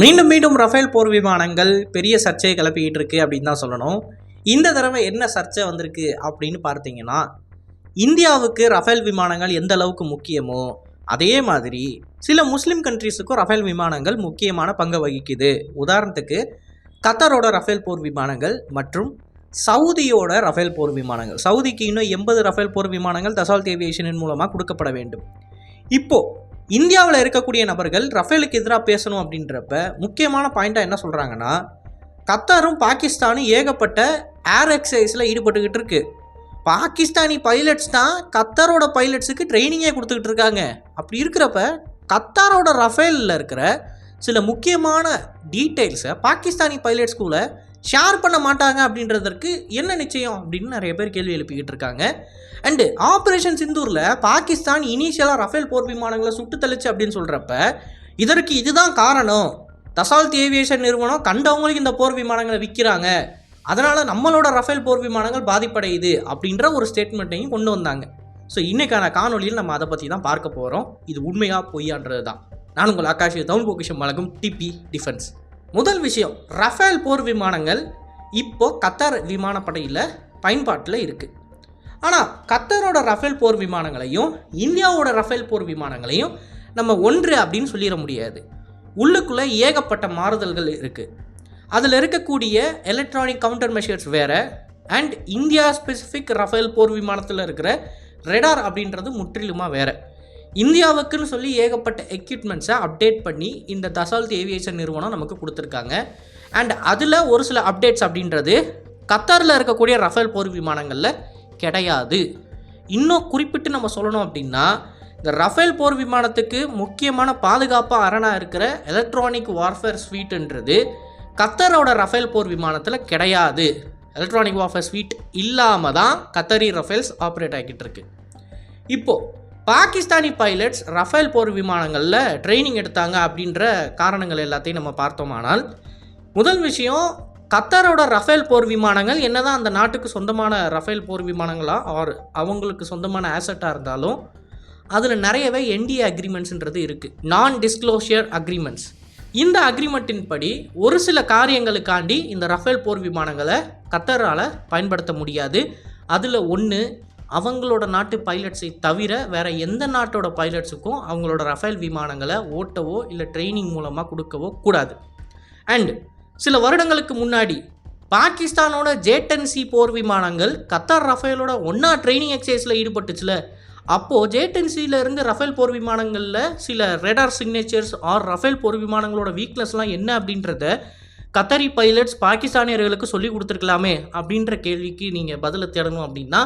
மீண்டும் மீண்டும் ரஃபேல் போர் விமானங்கள் பெரிய சர்ச்சையை கிளப்பிக்கிட்டு இருக்கு அப்படின்னு தான் சொல்லணும். இந்த தடவை என்ன சர்ச்சை வந்திருக்கு அப்படின்னு பார்த்தீங்கன்னா இந்தியாவுக்கு ரஃபேல் விமானங்கள் எந்த அளவுக்கு முக்கியமோ அதே மாதிரி சில முஸ்லீம் கண்ட்ரீஸுக்கும் ரஃபேல் விமானங்கள் முக்கியமான பங்கு வகிக்குது. உதாரணத்துக்கு கத்தரோட ரஃபேல் போர் விமானங்கள் மற்றும் சவுதியோட ரஃபேல் போர் விமானங்கள். சவுதிக்கு இன்னும் எண்பது ரஃபேல் போர் விமானங்கள் தசால்த் ஏவியேஷனின் மூலமாக கொடுக்கப்பட வேண்டும். இப்போது இந்தியாவில் இருக்கக்கூடிய நபர்கள் ரஃபேலுக்கு எதிராக பேசணும் அப்படின்றப்ப முக்கியமான பாயிண்ட்டாக என்ன சொல்கிறாங்கன்னா கத்தாரும் பாகிஸ்தானும் ஏகப்பட்ட ஏர் எக்ஸசைஸில் ஈடுபட்டுக்கிட்டு இருக்கு. பாகிஸ்தானி பைலட்ஸ் தான் கத்தாரோட பைலட்ஸுக்கு ட்ரைனிங்கே கொடுத்துக்கிட்டு இருக்காங்க. அப்படி இருக்கிறப்ப கத்தாரோட ரஃபேலில் இருக்கிற சில முக்கியமான டீட்டெயில்ஸை பாகிஸ்தானி பைலட்ஸ் கூட ஷேர் பண்ண மாட்டாங்க அப்படின்றதற்கு என்ன நிச்சயம் அப்படின்னு நிறைய பேர் கேள்வி எழுப்பிக்கிட்டு இருக்காங்க. அண்டு ஆப்ரேஷன் சிந்தூரில் பாகிஸ்தான் இனிஷியலாக ரஃபேல் போர் விமானங்களை சுட்டு தெளிச்சு அப்படின்னு சொல்கிறப்ப இதற்கு இதுதான் காரணம். தசால்த் ஏவியேஷன் நிறுவனம் கண்டவங்களுக்கு இந்த போர் விமானங்களை விற்கிறாங்க. அதனால் நம்மளோட ரஃபேல் போர் விமானங்கள் பாதிப்படையுது அப்படின்ற ஒரு ஸ்டேட்மெண்ட்டையும் கொண்டு வந்தாங்க. ஸோ இன்றைக்கான காணொலியில் நம்ம அதை பற்றி தான் பார்க்க போகிறோம் இது உண்மையாக பொய்யான்றது தான் நான் உங்கள் ஆகாஷ் தவுன் பொக்கிஷம் வழங்கும் டிபி டிஃபென்ஸ் முதல் விஷயம் ரஃபேல் போர் விமானங்கள் இப்போ கத்தார் விமானப்படையில் பயன்பாட்டில் இருக்குது ஆனால் கத்தரோட ரஃபேல் போர் விமானங்களையும் இந்தியாவோட ரஃபேல் போர் விமானங்களையும் நம்ம ஒன்று அப்படின்னு சொல்லிட முடியாது. உள்ளுக்குள்ளே ஏகப்பட்ட மாறுதல்கள் இருக்குது அதில் இருக்கக்கூடிய எலக்ட்ரானிக் கவுண்டர் மெஷர்ஸ் வேறு அண்ட் இந்தியா ஸ்பெசிஃபிக் ரஃபேல் போர் விமானத்தில் இருக்கிற ரெடார் அப்படின்றது முற்றிலுமாக வேறு. இந்தியாவுக்குன்னு சொல்லி ஏகப்பட்ட எக்யூப்மெண்ட்ஸை அப்டேட் பண்ணி இந்த தசால்த் ஏவியேஷன் நிறுவனம் நமக்கு கொடுத்துருக்காங்க. அண்ட் அதில் ஒரு சில அப்டேட்ஸ் அப்படின்றது கத்தாரில் இருக்கக்கூடிய ரஃபேல் போர் விமானங்களில் கிடையாது. இன்னும் குறிப்பிட்டு நம்ம சொல்லணும் அப்படின்னா இந்த ரஃபேல் போர் விமானத்துக்கு முக்கியமான பாதுகாப்பாக அரணாக இருக்கிற எலக்ட்ரானிக் வார்ஃபேர் ஸ்வீட்டுன்றது கத்தரோட ரஃபேல் போர் விமானத்தில் கிடையாது. எலக்ட்ரானிக் வார்ஃபேர் ஸ்வீட் இல்லாமல் தான் கத்தரி ரஃபேல்ஸ் ஆப்ரேட் ஆகிட்டு இருக்கு. இப்போது பாகிஸ்தானி பைலட்ஸ் ரஃபேல் போர் விமானங்களில் ட்ரைனிங் எடுத்தாங்க அப்படின்ற காரணங்கள் எல்லாத்தையும் நம்ம பார்த்தோமானால் முதல் விஷயம் கத்தாரோட ரஃபேல் போர் விமானங்கள் என்னதான் அந்த நாட்டுக்கு சொந்தமான ரஃபேல் போர் விமானங்களா ஆர் அவங்களுக்கு சொந்தமான ஆசட்டாக இருந்தாலும் அதில் நிறையவே என்டிஏ அக்ரிமெண்ட்ஸ்ன்றது இருக்குது நான் டிஸ்க்ளோஷியர் அக்ரிமெண்ட்ஸ் இந்த அக்ரிமெண்ட்டின் படி ஒரு சில காரியங்களுக்காண்டி இந்த ரஃபேல் போர் விமானங்களை கத்தரால் பயன்படுத்த முடியாது. அதில் ஒன்று அவங்களோட நாட்டு பைலட்ஸை தவிர வேற எந்த நாட்டோட பைலட்ஸுக்கும் அவங்களோட ரஃபேல் விமானங்களை ஓட்டவோ இல்லை ட்ரைனிங் மூலமாக கொடுக்கவோ கூடாது. அண்ட் சில வருடங்களுக்கு முன்னாடி பாகிஸ்தானோட ஜேடன்சி போர் விமானங்கள் கத்தார் ரஃபேலோட ஒன்றா ட்ரைனிங் எக்ஸசைஸில் ஈடுபட்டுச்சுல. அப்போது ஜேட்டன்சியில் இருந்து ரஃபேல் போர் விமானங்களில் சில ரெடார் சிக்னேச்சர்ஸ் ஆர் ரஃபேல் போர் விமானங்களோட வீக்னஸ்லாம் என்ன அப்படின்றத கத்தரி பைலட்ஸ் பாகிஸ்தானியர்களுக்கு சொல்லி கொடுத்துருக்கலாமே அப்படின்ற கேள்விக்கு நீங்கள் பதிலை தேடணும் அப்படின்னா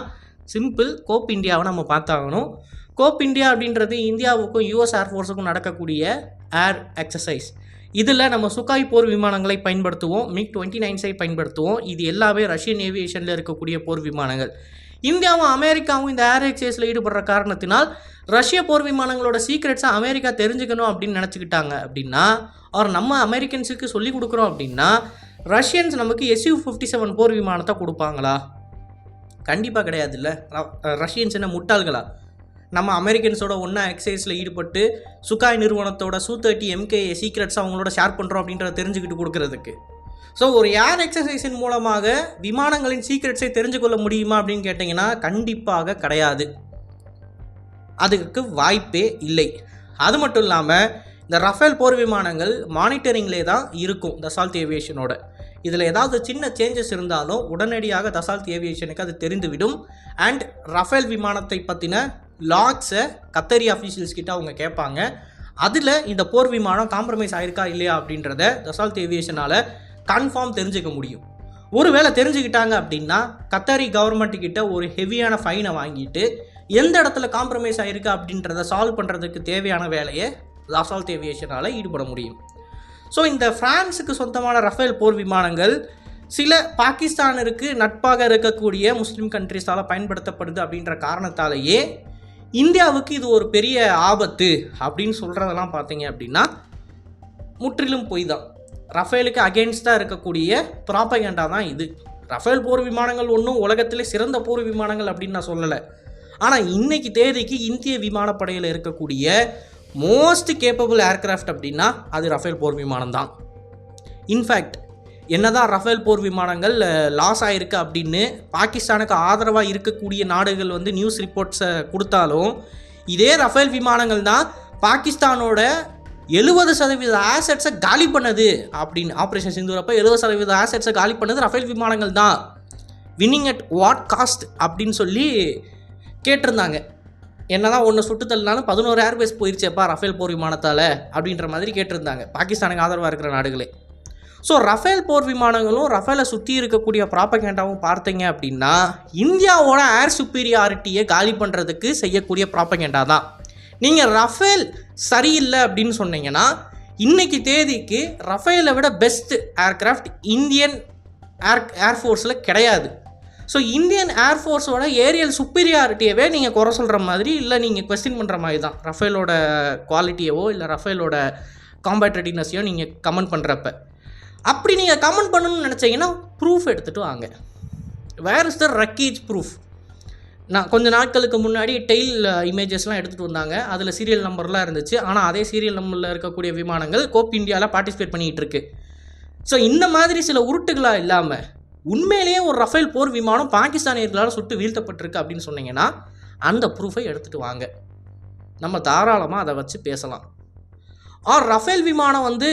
சிம்பிள் கோப் இந்தியாவை நம்ம பார்த்தாகணும். கோப் இந்தியா அப்படின்றது இந்தியாவுக்கும் யூஎஸ் ஏர்ஃபோர்ஸுக்கும் நடக்கக்கூடிய ஏர் எக்ஸசைஸ் இதில் நம்ம சுகாய் போர் விமானங்களை பயன்படுத்துவோம். மிக் டுவெண்ட்டி நைன்ஸை பயன்படுத்துவோம். இது எல்லாமே ரஷ்யன் ஏவியேஷனில் இருக்கக்கூடிய போர் விமானங்கள். இந்தியாவும் அமெரிக்காவும் இந்த ஏர் எக்ஸைஸில் ஈடுபடுற காரணத்தினால் ரஷ்ய போர் விமானங்களோட சீக்ரெட்ஸை அமெரிக்கா தெரிஞ்சுக்கணும் அப்படின்னு நினச்சிக்கிட்டாங்க அப்படின்னா அவர் நம்ம அமெரிக்கன்ஸுக்கு சொல்லி கொடுக்குறோம் அப்படின்னா ரஷ்யன்ஸ் நமக்கு எஸ்யூ ஃபிஃப்டி செவன் போர் விமானத்தை கொடுப்பாங்களா? கண்டிப்பாக கிடையாது இல்லை ரஷ்யன்ஸ் என்ன முட்டாள்களா? நம்ம அமெரிக்கன்ஸோட ஒன்றா எக்ஸசைஸில் ஈடுபட்டு சுகாய் நிறுவனத்தோட சூ தேர்ட்டி எம்கே சீக்ரெட்ஸ் அவங்களோட ஷேர் பண்ணுறோம் அப்படின்றத தெரிஞ்சுக்கிட்டு கொடுக்குறதுக்கு. ஸோ ஒரு ஏர் எக்ஸசைஸின் மூலமாக விமானங்களின் சீக்ரெட்ஸை தெரிஞ்சு கொள்ள முடியுமா அப்படின்னு கேட்டிங்கன்னா கண்டிப்பாக கிடையாது. அதுக்கு வாய்ப்பே இல்லை. அது மட்டும் இல்லாமல் இந்த ரஃபேல் போர் விமானங்கள் மானிட்டரிங்லே தான் இருக்கும் தசால்ட் ஏவியேஷனோட இதில் ஏதாவது சின்ன சேஞ்சஸ் இருந்தாலும் உடனடியாக தசால்த் ஏவியேஷனுக்கு அது தெரிந்துவிடும். அண்ட் ரஃபேல் விமானத்தை பற்றின லாக்ஸை கத்தரி அஃபீஷியல்ஸ் கிட்ட அவங்க கேட்பாங்க. அதில் இந்த போர் விமானம் காம்ப்ரமைஸ் ஆயிருக்கா இல்லையா அப்படின்றத தசால்த் ஏவியேஷனால் கன்ஃபார்ம் தெரிஞ்சுக்க முடியும். ஒருவேளை தெரிஞ்சுக்கிட்டாங்க அப்படின்னா கத்தாரி கவர்மெண்ட் கிட்ட ஒரு ஹெவியான ஃபைனை வாங்கிட்டு எந்த இடத்துல காம்ப்ரமைஸ் ஆகிருக்கு அப்படின்றத சால்வ் பண்ணுறதுக்கு தேவையான வேலையை தசால்த் ஏவியேஷனால் ஈடுபட முடியும். ஸோ இந்த ஃப்ரான்ஸுக்கு சொந்தமான ரஃபேல் போர் விமானங்கள் சில பாகிஸ்தானிற்கு நட்பாக இருக்கக்கூடிய முஸ்லீம் கண்ட்ரிஸால் பயன்படுத்தப்படுது அப்படின்ற காரணத்தாலேயே இந்தியாவுக்கு இது ஒரு பெரிய ஆபத்து அப்படின்னு சொல்கிறதெல்லாம் பார்த்தீங்க அப்படின்னா முற்றிலும் பொய் தான் ரஃபேலுக்கு அகேன்ஸ்டாக இருக்கக்கூடிய ப்ராப்பகேண்டா தான் இது. ரஃபேல் போர் விமானங்கள் ஒன்றும் உலகத்திலே சிறந்த போர் விமானங்கள் அப்படின்னு நான் சொல்லலை. ஆனால் இன்னைக்கு தேதிக்கு இந்திய விமானப்படையில் இருக்கக்கூடிய மோஸ்ட் கேப்பபிள் ஏர்கிராஃப்ட் அப்படின்னா அது ரஃபேல் போர் விமானம் தான். இன்ஃபேக்ட் என்னதான் ரஃபேல் போர் விமானங்கள் லாஸ் ஆகிருக்கு அப்படின்னு பாகிஸ்தானுக்கு ஆதரவாக இருக்கக்கூடிய நாடுகள் வந்து நியூஸ் ரிப்போர்ட்ஸை கொடுத்தாலும் இதே ரஃபேல் விமானங்கள் தான் பாகிஸ்தானோட எழுபது சதவீத ஆசெட்ஸை காலி பண்ணது அப்படின்னு ஆப்ரேஷன் சிந்துரப்போ எழுபது சதவீத ஆசெட்ஸை காலி பண்ணது ரஃபேல் விமானங்கள் தான். வின்னிங் அட் வாட் காஸ்ட் அப்படின்னு சொல்லி கேட்டிருந்தாங்க. என்னதான் ஒன்று சுட்டு தள்ளினாலும் பதினோரு ஏர்பேஸ் போயிருச்சேப்பா ரஃபேல் போர் விமானத்தால் அப்படின்ற மாதிரி கேட்டிருந்தாங்க. பாகிஸ்தானுக்கு ஆதரவாக இருக்கிற நாடுகளே. ஸோ ரஃபேல் போர் விமானங்களும் ரஃபேலை சுற்றி இருக்கக்கூடிய ப்ராப்பகேண்டாவும் பார்த்தீங்க அப்படின்னா இந்தியாவோட ஏர் சுப்பீரியாரிட்டியை காலி பண்ணுறதுக்கு செய்யக்கூடிய ப்ராப்பகேண்டா தான். நீங்கள் ரஃபேல் சரியில்லை அப்படின்னு சொன்னீங்கன்னா இன்னைக்கு தேதிக்கு ரஃபேலை விட பெஸ்ட் ஏர்கிராஃப்ட் இந்தியன் ஏர் ஏர்ஃபோர்ஸில் கிடையாது. ஸோ இந்தியன் ஏர்ஃபோர்ஸோட ஏரியல் சுப்பீரியாரிட்டியவே நீங்கள் குறை சொல்கிற மாதிரி இல்லை நீங்கள் கொஸ்டின் பண்ணுற மாதிரி தான் ரஃபேலோட குவாலிட்டியவோ இல்லை ரஃபேலோட காம்பேட் ரெடினஸையோ நீங்கள் கமெண்ட் பண்ணுறப்ப அப்படி நீங்கள் கமெண்ட் பண்ணணும்னு நினச்சிங்கன்னா ப்ரூஃப் எடுத்துகிட்டு வாங்க. வேர் இஸ் த ரக்கேஜ் ப்ரூஃப் நான் கொஞ்ச நாட்களுக்கு முன்னாடி டெய்ல் இமேஜஸ்லாம் uh, எடுத்துகிட்டு வந்தாங்க. அதில் சீரியல் நம்பர்லாம் இருந்துச்சு. ஆனால் அதே சீரியல் நம்பரில் இருக்கக்கூடிய விமானங்கள் கோப் இந்தியாவில் பார்ட்டிசிபேட் பண்ணிகிட்டு இருக்கு. ஸோ இந்த மாதிரி சில உருட்டுகளாக இல்லாமல் உண்மையிலேயே ஒரு ரஃபேல் போர் விமானம் பாகிஸ்தானியர்களால் சுட்டு வீழ்த்தப்பட்டிருக்கு அப்படின்னு சொன்னீங்கன்னா அந்த ப்ரூஃபை எடுத்துகிட்டு வாங்க. நம்ம தாராளமாக அதை வச்சு பேசலாம். ஆர் ரஃபேல் விமானம் வந்து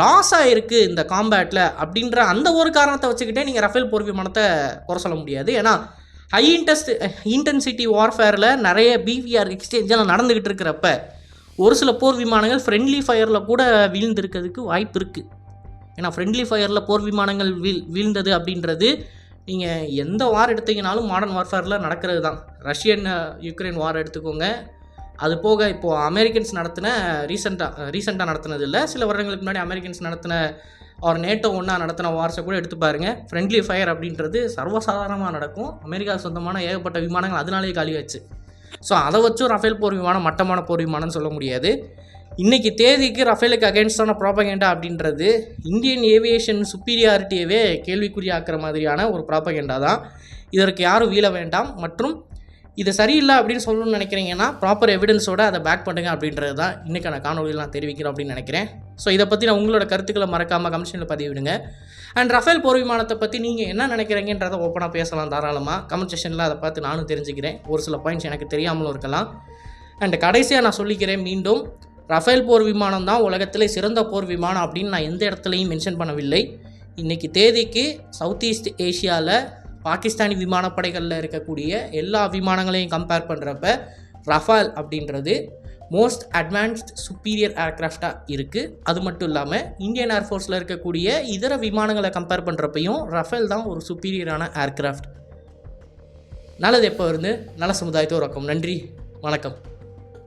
லாஸ் ஆகிருக்கு இந்த காம்பேட்டில் அப்படின்ற அந்த ஒரு காரணத்தை வச்சுக்கிட்டே நீங்கள் ரஃபேல் போர் விமானத்தை குறை சொல்ல முடியாது. ஏன்னா ஹை இன்டெஸ்ட் இன்டென்சிட்டி வார்ஃபேரில் நிறைய பிவிஆர் எக்ஸ்சேஞ்செல்லாம் நடந்துக்கிட்டு இருக்கிறப்ப ஒரு சில போர் விமானங்கள் ஃப்ரெண்ட்லி ஃபயரில் கூட வீழ்ந்திருக்கிறதுக்கு வாய்ப்பு இருக்குது ஏன்னா ஃப்ரெண்ட்லி ஃபயரில் போர் விமானங்கள் வீழ் வீழ்ந்தது அப்படின்றது நீங்கள் எந்த வார் எடுத்தீங்கனாலும் மாடர்ன் வார்ஃபேரில் நடக்கிறது தான் ரஷ்யன் யுக்ரைன் வார் எடுத்துக்கோங்க. அது போக இப்போது அமெரிக்கன்ஸ் நடத்தின ரீசெண்டாக ரீசெண்டாக uh, நடத்தினது இல்லை. சில வருடங்களுக்கு முன்னாடி அமெரிக்கன்ஸ் நடத்தின அவர் நேட்டோ ஒன்றா நடத்தின வார்ஸை கூட எடுத்து பாருங்கள் ஃப்ரெண்ட்லி ஃபயர் அப்படின்றது சர்வசாதாரணமாக நடக்கும். அமெரிக்கா சொந்தமான ஏகப்பட்ட விமானங்கள் அதனாலேயே காலியாச்சு ஸோ அதை வச்சும் ரஃபேல் போர் விமானம் மட்டமான போர் விமானம்னு சொல்ல முடியாது. இன்றைக்கி தேதிக்கு ரஃபேலுக்கு அகேன்ஸ்டான ப்ராப்பகேண்டா அப்படின்றது இந்தியன் ஏவியேஷன் சுப்பீரியாரிட்டியவே கேள்விக்குறியாக்குற மாதிரியான ஒரு ப்ராப்பகேண்டா தான். இதற்கு யாரும் வீழ வேண்டாம். மற்றும் இது சரியில்லை அப்படின்னு சொல்லணும்னு நினைக்கிறீங்கன்னா ப்ராப்பர் எவிடன்ஸோடு அதை பேக் பண்ணுங்க அப்படின்றது தான் இன்றைக்கான காணொலியில் நான் தெரிவிக்கிறேன் அப்படின்னு நினைக்கிறேன். ஸோ இதை பற்றி நான் உங்களோட கருத்துக்களை மறக்காமல் கமெண்ட்ஷனில் பதிவிடுங்க அண்ட் ரஃபேல் போர் விமானத்தை பற்றி நீங்கள் என்ன நினைக்கிறீங்கன்றதை ஓப்பனாக பேசலாம் தாராளமாக கமெண்ட் செஷனில் அதை பார்த்து நானும் தெரிஞ்சுக்கிறேன். ஒரு சில பாயிண்ட்ஸ் எனக்கு தெரியாமலும் இருக்கலாம். அண்ட் கடைசியாக நான் சொல்லிக்கிறேன் மீண்டும் ரஃபேல் போர் விமானம் தான் உலகத்திலே சிறந்த போர் விமானம் அப்படின்னு நான் எந்த இடத்துலையும் மென்ஷன் பண்ணவில்லை. இன்றைக்கி தேதிக்கு சவுத் ஈஸ்ட் ஏஷியாவில் பாகிஸ்தானி விமானப்படைகளில் இருக்கக்கூடிய எல்லா விமானங்களையும் கம்பேர் பண்ணுறப்ப ரஃபால் அப்படின்றது மோஸ்ட் அட்வான்ஸ்ட் சுப்பீரியர் ஏர்க்ராஃப்டாக இருக்குது அது மட்டும் இல்லாமல் இந்தியன் ஏர்ஃபோர்ஸில் இருக்கக்கூடிய இதர விமானங்களை கம்பேர் பண்ணுறப்பையும் ரஃபேல் தான் ஒரு சுப்பீரியரான ஏர்க்ராஃப்ட் நல்லது எப்போ இருந்து? நல்ல சமுதாயத்தை உறக்கம் நன்றி. வணக்கம்.